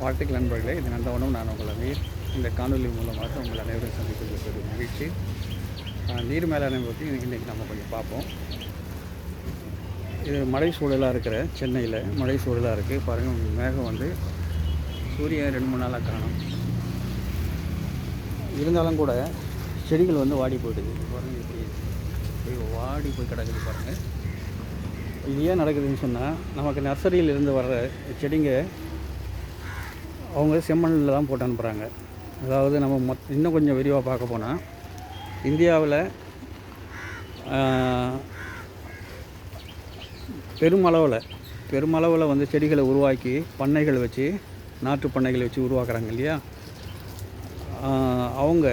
வாழ்த்துக்கள் நண்பர்களே. இது நந்தவனம் நான் உங்கள் அமீர் இந்த காணொலி மூலமாக உங்கள் அனைவரும் சந்திப்பது ஒரு மகிழ்ச்சி. நீர் மேலாண்மை பற்றி இன்றைக்கி நம்ம கொஞ்சம் பார்ப்போம். இது மழை சூழலாக இருக்கிற சென்னையில் மழை சூழலாக இருக்குது பாருங்கள் மேகம் வந்து சூரியன் ரெண்டு மூணு நாளாக காணும். இருந்தாலும் கூட செடிகள் வந்து வாடி போயிடுது. பாருங்கள் இப்படி இப்படி வாடி போய் கிடக்குது பாருங்கள் இது ஏன் நடக்குதுன்னு சொன்னால் நமக்கு நர்சரியில் இருந்து வர்ற செடிங்க அவங்க செம்மண்ணில் தான் போட்டு அனுப்புகிறாங்க அதாவது நம்ம மொத் இன்னும் கொஞ்சம் விரிவாக பார்க்க போனால் இந்தியாவில் பெருமளவில் பெருமளவில் வந்து செடிகளை உருவாக்கி பண்ணைகள் வச்சு நாட்டு பண்ணைகளை வச்சு உருவாக்குறாங்க இல்லையா? அவங்க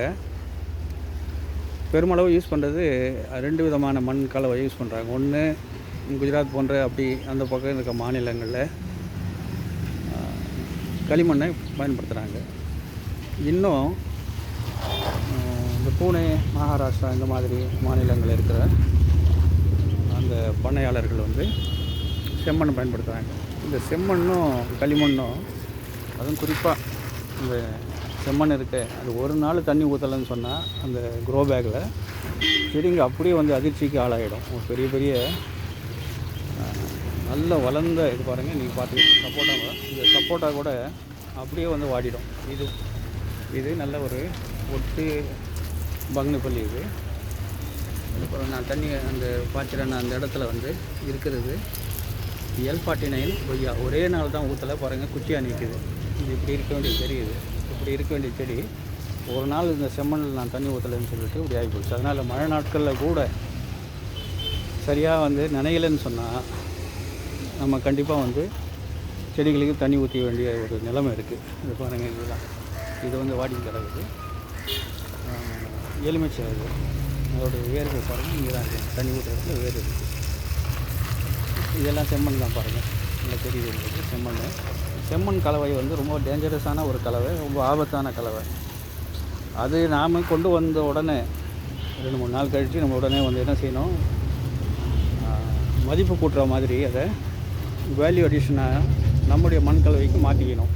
பெருமளவு யூஸ் பண்ணுறது ரெண்டு விதமான மண் கலவை யூஸ் பண்ணுறாங்க ஒன்று குஜராத் போன்ற அப்படி அந்த பக்கம் இருக்க மாநிலங்களில் களிமண்ணை பயன்படுத்துகிறாங்க இன்னும் இந்த பூனே மகாராஷ்டிரா இந்த மாதிரி மாநிலங்களில் இருக்கிற அந்த பண்ணையாளர்கள் வந்து செம்மண் பயன்படுத்துகிறாங்க இந்த செம்மண்ணும் களிமண்ணும் அதுவும் குறிப்பாக இந்த செம்மண் இருக்கு. அது ஒரு நாள் தண்ணி ஊற்றலைன்னு சொன்னால் அந்த க்ரோ பேக்கில் செடிங்க அப்படியே வந்து அதிர்ச்சிக்கு ஆளாகிடும் ஒரு பெரிய பெரிய நல்ல வளர்ந்த இது பாருங்கள் நீங்கள் பார்த்துக்கணும் சப்போட்டா இந்த சப்போட்டா கூட அப்படியே வந்து வாடிடும். இது இது நல்ல ஒரு ஒட்டு பங்குனிப்பள்ளி இது. அப்புறம் நான் தண்ணி அந்த பாய்ச்சிறேன் அந்த இடத்துல வந்து இருக்கிறது. எல் ஃபார்ட்டி நைன் கொய்யா ஒரே நாள் தான் ஊற்றலை பாருங்கள் குச்சியாக நிற்குது இது இப்படி இருக்க வேண்டிய செடி இது. இப்படி இருக்க வேண்டிய செடி. ஒரு நாள் இந்த செம்மண்ணில் நான் தண்ணி ஊற்றலைன்னு சொல்லிட்டு இப்படி ஆகி போச்சு. அதனால் மழை நாட்களில் கூட சரியாக வந்து நனையலைன்னு சொன்னால் நம்ம கண்டிப்பாக வந்து செடிகளுக்கு தண்ணி ஊற்ற வேண்டிய ஒரு நிலைமை இருக்குது இது பாருங்கள் இதுதான். இது வந்து வாடி கிடக்குது எலுமிச்சை இது. அதோட வேர்கள் பாருங்கள் இங்கே தான் இருக்குது தண்ணி ஊற்றுற இடத்துல வேர் இருக்குது இதெல்லாம் செம்மண் தான் பாருங்கள் இந்த தெரியுது உங்களுக்கு செம்மண். செம்மண் கலவை வந்து ரொம்ப டேஞ்சரஸான ஒரு கலவை ரொம்ப ஆபத்தான கலவை. அது நாம் கொண்டு வந்த உடனே ரெண்டு மூணு நாள் கழித்து நம்ம உடனே வந்து என்ன செய்யணும்? மதிப்பு கூட்டுற மாதிரி அதை வேல்யூ அடிஷனாக நம்முடைய மண் கலவைக்கு மாற்றிக்கணும்.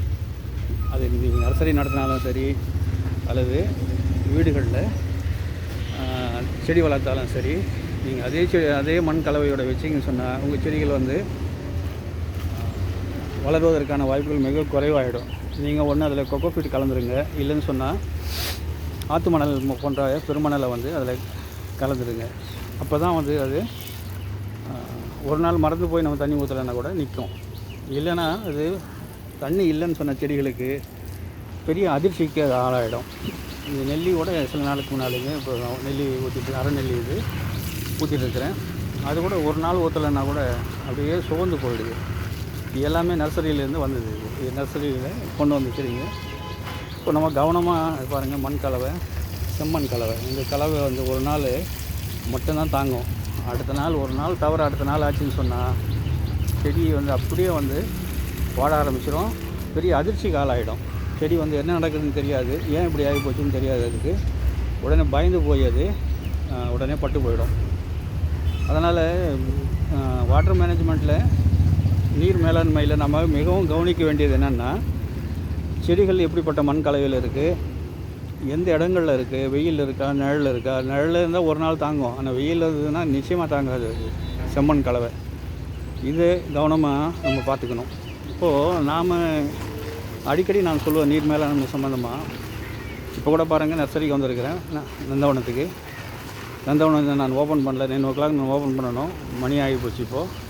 அது நீங்கள் நர்சரி நடத்தினாலும் சரி அல்லது வீடுகளில் செடி வளர்த்தாலும் சரி நீங்கள் அதே செடி அதே மண் கலவையோட வச்சிங்கன்னு சொன்னால் உங்கள் செடிகள் வந்து வளருவதற்கான வாய்ப்புகள் மிக குறைவாகிடும் நீங்கள் ஒன்று அதில் கொக்கோ ஃபீட் கலந்துருங்க. இல்லைன்னு சொன்னால் ஆற்று மணல் போன்ற பெருமணலை வந்து அதில் கலந்துருங்க. அப்போ தான் வந்து அது ஒரு நாள் மறந்து போய் நம்ம தண்ணி ஊற்றலைன்னா கூட நிற்கும். இல்லைன்னா அது தண்ணி இல்லைன்னு சொன்ன செடிகளுக்கு பெரிய அதிர்ச்சிக்கு அது ஆளாயிடும். இந்த நெல்லியோட சில நாளுக்கு முன்னாலேங்க இப்போ நெல்லி ஊற்றிட்டு அரை நெல்லி இது ஊற்றிட்டு இருக்கிறேன். அது கூட ஒரு நாள் ஊற்றலைன்னா கூட அப்படியே சுகந்து போயிடுது. இது எல்லாமே நர்சரியிலேருந்து வந்தது இது. நர்சரியில் கொண்டு வந்து இப்போ நம்ம கவனமாக பாருங்கள் மண் கலவை செம்மண் கலவை. இந்த கலவை வந்து ஒரு நாள் மட்டும்தான் தாங்கும். அடுத்த நாள் ஒரு நாள் தவிர அடுத்த நாள் ஆச்சுன்னு சொன்னால் செடி வந்து அப்படியே வந்து வாட ஆரம்பிச்சிடும் பெரிய அதிர்ச்சிக்கு ஆளாயிடும் செடி வந்து என்ன நடக்குதுன்னு தெரியாது. ஏன் இப்படி ஆகி போச்சுன்னு தெரியாது அதுக்கு. உடனே பயந்து போய் அது உடனே பட்டு போயிடும். அதனால் வாட்டர் மேனேஜ்மெண்ட்டில் நீர் மேலாண்மையில் நம்ம மிகவும் கவனிக்க வேண்டியது என்னென்னா செடிகள் எப்படிப்பட்ட மண் கலவையில் இருக்குது எந்த இடங்களில் இருக்குது வெயில் இருக்கா? நிழல் இருக்கா? நிழல் இருந்தால் ஒரு நாள் தாங்கும். ஆனால் வெயில் இருந்ததுன்னா நிச்சயமாக தாங்காது செம்மண் கலவை. இது கவனமாக நம்ம பார்த்துக்கணும். இப்போது நாம் அடிக்கடி நான் சொல்லுவேன் நீர் மேலாண்மை சம்மந்தமாக இப்போ கூட பாருங்கள் நர்சரிக்கு வந்திருக்கிறேன். நந்தவனத்துக்கு. நந்தவனத்தை நான் ஓப்பன் பண்ணல. நைன் ஓ கிளாக் நான் ஓப்பன் பண்ணணும். மணி ஆகி போச்சு இப்போது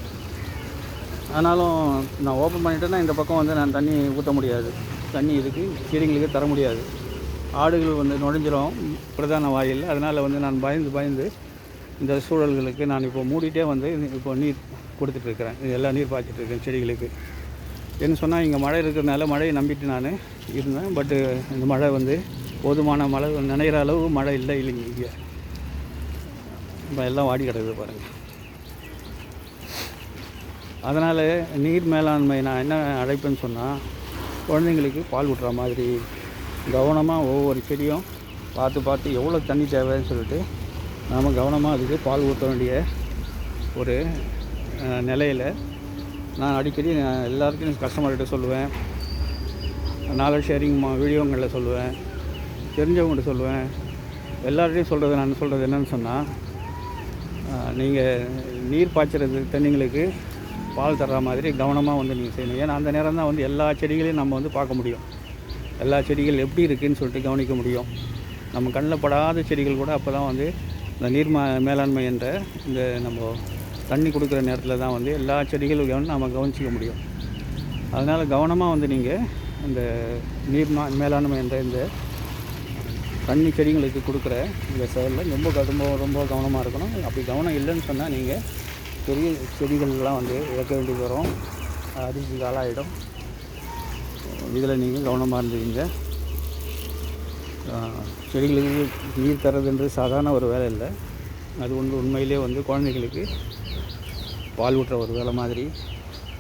ஆனாலும் நான் ஓப்பன் பண்ணிட்டேன்னா இந்த பக்கம் வந்து நான் தண்ணி ஊற்ற முடியாது. தண்ணி இதுக்கு செடிங்களுக்கு தர முடியாது. ஆடுகள் வந்து நுழைஞ்சிரும் பிரதான வாயில். அதனால் வந்து நான் பயந்து பயந்து இந்த சூழல்களுக்கு நான் இப்போ மூடிட்டே வந்து இப்போ நீர் கொடுத்துட்ருக்கிறேன். இது எல்லாம் நீர் பாய்ச்சிட்டு இருக்கேன் செடிகளுக்கு. என்ன சொன்னால் இங்கே மழை இருக்கிறதுனால மழையை நம்பிட்டு நான் இருந்தேன். பட்டு இந்த மழை வந்து போதுமான மழை நினைக்கிற அளவு மழை இல்லை இல்லைங்க இங்கே. இப்போ எல்லாம் வாடி கிடக்குது பாருங்கள் அதனால் நீர் மேலாண்மை நான் என்ன அழைப்பேன்னு சொன்னால் குழந்தைங்களுக்கு பால் ஊட்டுற மாதிரி கவனமாக ஒவ்வொரு செடியும் பார்த்து பார்த்து எவ்வளோ தண்ணி தேவைன்னு சொல்லிட்டு நாம் கவனமாக அதுக்கு பால் ஊற்ற வேண்டிய ஒரு நிலையில் நான் அடிக்கடி நான் எல்லாருக்கும் கஸ்டமர்கிட்ட சொல்லுவேன். நாலேஜ் ஷேரிங் வீடியோங்களில் சொல்லுவேன். தெரிஞ்சவங்கள்ட்ட சொல்லுவேன். எல்லார்ட்டையும் சொல்கிறது நான் சொல்கிறது என்னன்னு சொன்னால் நீங்கள் நீர் பாய்ச்சறது தண்ணிங்களுக்கு பால் தர்ற மாதிரி கவனமாக வந்து நீங்கள் செய்யணும். ஏன்னா அந்த நேரம் தான் வந்து எல்லா செடிகளையும் நம்ம வந்து பார்க்க முடியும். எல்லா செடிகள் எப்படி இருக்குதுன்னு சொல்லிட்டு கவனிக்க முடியும். நம்ம கண்ணில் படாத செடிகள் கூட அப்போ தான் வந்து இந்த நீர் மா மேலாண்மை என்ற இந்த நம்ம தண்ணி கொடுக்குற நேரத்தில் தான் வந்து எல்லா செடிகளும் நம்ம கவனிச்சிக்க முடியும். அதனால் கவனமாக வந்து நீங்கள் இந்த நீர்மா மேலாண்மை என்ற இந்த தண்ணி செடிங்களுக்கு கொடுக்குற இந்த செயலில் ரொம்ப ரொம்ப ரொம்ப கவனமாக இருக்கணும். அப்படி கவனம் இல்லைன்னு சொன்னால் நீங்கள் பெரிய செடிகள்லாம் வந்து இழக்க வேண்டியது வரும். அரிசி காலாயிடும். இதில் நீங்கள் கவனமாக இருந்துக்கிங்க. செடிகளுக்கு நீர் தரதுன்றது சாதாரண ஒரு வேலை இல்லை. அது ஒன்று உண்மையிலே வந்து குழந்தைகளுக்கு பால் ஊட்டுற ஒரு வேலை மாதிரி.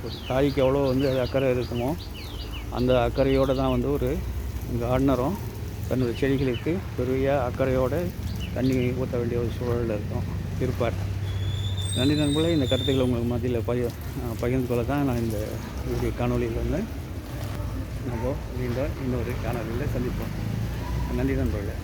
ஒரு தாய்க்கு எவ்வளோ வந்து அது அக்கறை இருக்குமோ அந்த அக்கறையோடு தான் வந்து ஒரு கார்டனரும் தன்னுடைய செடிகளுக்கு பெரிய அக்கறையோடு தண்ணி ஊற்ற வேண்டிய ஒரு சூழலில் இருக்கும் இருப்பார். நன்றி நண்பர்களே இந்த கருத்துக்களை உங்களுக்கு மத்தியில் பகிர் பகிர்ந்து கொள்ள தான் நான் இந்த வீடியோ காணொலியில் வந்து நம்ம மீண்டும் இன்னொரு காணொலியில் சந்திப்போம். நன்றி நண்பர்களே.